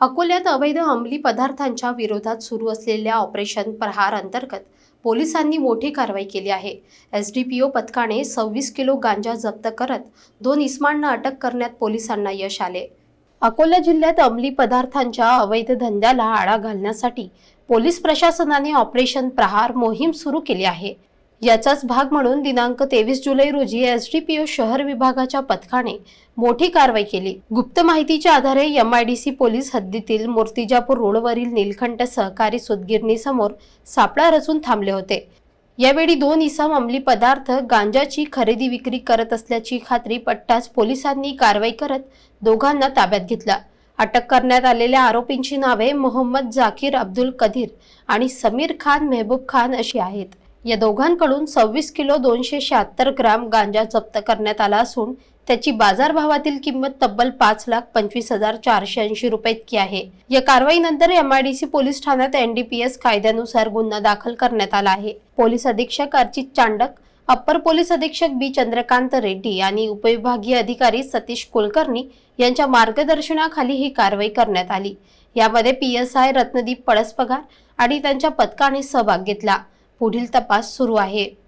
अकोल्यात अवैध अंमली पदार्थांच्या विरोधात सुरू असलेल्या ऑपरेशन प्रहार अंतर्गत पोलिसांनी मोठी कारवाई केली आहे. एस डी पी ओ पथकाने सव्वीस किलो गांजा जप्त करत दोन इस्मांना अटक करण्यात पोलिसांना यश आले. अकोला जिल्ह्यात अंमली पदार्थांच्या अवैध धंद्याला आळा घालण्यासाठी पोलीस प्रशासनाने ऑपरेशन प्रहार मोहीम सुरू केली आहे. याचाच भाग म्हणून दिनांक तेवीस जुलै रोजी एसडीपीओ शहर विभागाच्या पथकाने मोठी कारवाई केली. गुप्त माहितीच्या आधारे M I D C police हद्दीतील मूर्तिजापूर रोडवरील निलखंठ सहकारी सुतगिरणीसमोर सापळा रचून थांबले होते. यावेळी दोन इसम अंमली पदार्थ गांजाची खरेदी विक्री करत असल्याची खात्री पट्टाच पोलिसांनी कारवाई करत दोघांना ताब्यात घेतला. अटक करण्यात आलेल्या आरोपींची नावे मोहम्मद जाकीर अब्दुल कदीर आणि समीर खान मेहबूब खान अशी आहेत. या दोघांकडून सव्वीस किलो दोनशे शहात्तर ग्राम गांजा जप्त करण्यात आला असून त्याची बाजारभावातील किंमत तब्बल पाच लाख पंचवीस हजार चारशे ऐंशी रुपये इतकी आहे. या कारवाईनंतर एमआयडीसी पोलीस ठाण्यात एनडीपीएस कायद्यानुसार गुन्हा दाखल करण्यात आला आहे. पोलीस अधीक्षक अर्चित चांडक अप्पर पोलीस अधीक्षक बी चंद्रकांत रेड्डी आणि उपविभागीय अधिकारी सतीश कुलकर्णी यांच्या मार्गदर्शनाखाली ही कारवाई करण्यात आली. यामध्ये P S I Ratnadeep Palaspagar आणि त्यांच्या पथकाने सहभाग घेतला. पुढील तपास सुरू आहे.